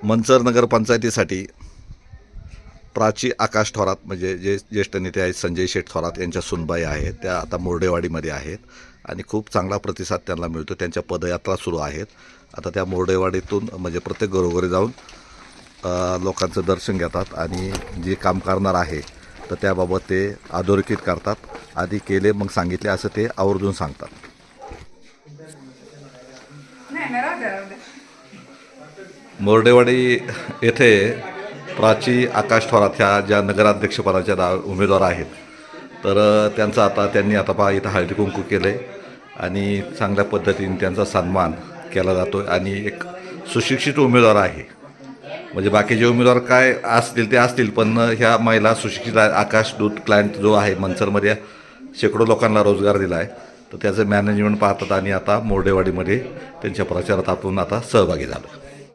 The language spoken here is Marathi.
मंचर नगरपंचायतीसाठी प्राची आकाश थोरात म्हणजे जे ज्येष्ठ नेते आहेत संजय शेठ थोरात यांच्या सुनबाई आहेत त्या आता मोर्डेवाडीमध्ये आहेत आणि खूप चांगला प्रतिसाद त्यांना मिळतो. त्यांच्या पदयात्रा सुरू आहेत. आता त्या मोर्डेवाडीतून म्हणजे प्रत्येक घरोघरी जाऊन लोकांचं दर्शन घेतात आणि जे काम करणार आहे तर त्याबाबत ते अधोरेखित करतात. आधी केले मग सांगितले असं ते आवर्जून सांगतात. मोर्डेवाडी येथे प्राची आकाश थोरात ह्या ज्या नगराध्यक्षपदाच्या दा उमेदवार आहेत तर त्यांचा आता त्यांनी आता पहा इथं हळदी कुंकू केलं आहे आणि चांगल्या पद्धतीने त्यांचा सन्मान केला जातो आहे आणि एक सुशिक्षित उमेदवार आहे. म्हणजे बाकीचे उमेदवार काय असतील ते असतील पण ह्या महिला सुशिक्षित आकाश दूत क्लायंट जो आहे मनसरमध्ये शेकडो लोकांना रोजगार दिला आहे तर त्याचं मॅनेजमेंट पाहतात आणि आता मोर्डेवाडीमध्ये त्यांच्या प्रचारात आपण आता सहभागी झालो.